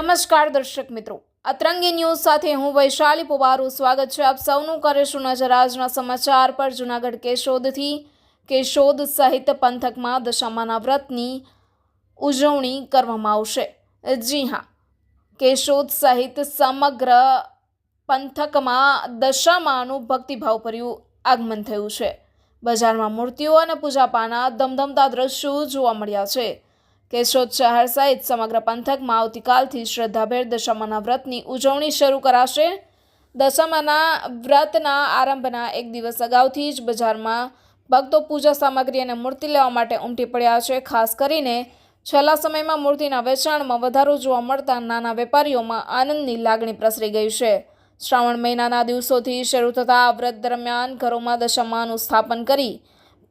નમસ્કાર દર્શક મિત્રો. અતરંગી ન્યૂઝ સાથે હું વૈશાલી પુવારું સ્વાગત છે આપ સૌનું. કરીશું નજર આજના સમાચાર પર. જૂનાગઢ કેશોદથી કેશોદ સહિત પંથકમાં દશામાના વ્રતની ઉજવણી કરવામાં આવશે. જી હા, કેશોદ સહિત સમગ્ર પંથકમાં દશામાનું ભક્તિભાવભર્યું આગમન થયું છે. બજારમાં મૂર્તિઓ અને પૂજાપાના ધમધમતા દ્રશ્યો જોવા મળ્યા છે. કેશોદ શહેર સહિત સમગ્ર પંથકમાં આવતીકાલથી શ્રદ્ધાભેર દશામાના વ્રતની ઉજવણી શરૂ કરાશે. દશામાના વ્રતના આરંભના એક દિવસ અગાઉથી જ બજારમાં ભક્તો પૂજા સામગ્રી અને મૂર્તિ લેવા માટે ઉમટી પડ્યા છે. ખાસ કરીને છેલ્લા સમયમાં મૂર્તિના વેચાણમાં વધારો જોવા મળતા નાના વેપારીઓમાં આનંદની લાગણી પ્રસરી ગઈ છે. શ્રાવણ મહિનાના દિવસોથી શરૂ થતા આ વ્રત દરમિયાન ઘરોમાં દશામાનું સ્થાપન કરી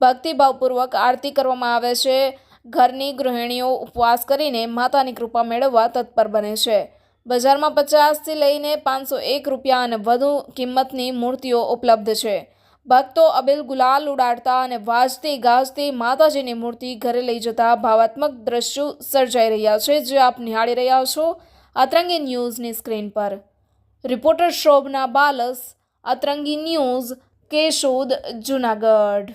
ભક્તિભાવપૂર્વક આરતી કરવામાં આવે છે. ઘરની ગૃહિણીઓ ઉપવાસ કરીને માતાની કૃપા મેળવવા તત્પર બને છે. બજારમાં પચાસથી લઈને પાંચસો એક રૂપિયા અને વધુ કિંમતની મૂર્તિઓ ઉપલબ્ધ છે. ભક્તો અબિલ ગુલાલ ઉડાડતા અને વાજતી ગાજતી માતાજીની મૂર્તિ ઘરે લઈ જતા ભાવાત્મક દ્રશ્યો સર્જાઈ રહ્યા છે જે આપ નિહાળી રહ્યા છો અતરંગી ન્યૂઝની સ્ક્રીન પર. Reporter Shobhana Balas, Atrangi news Keshod, Junagadh.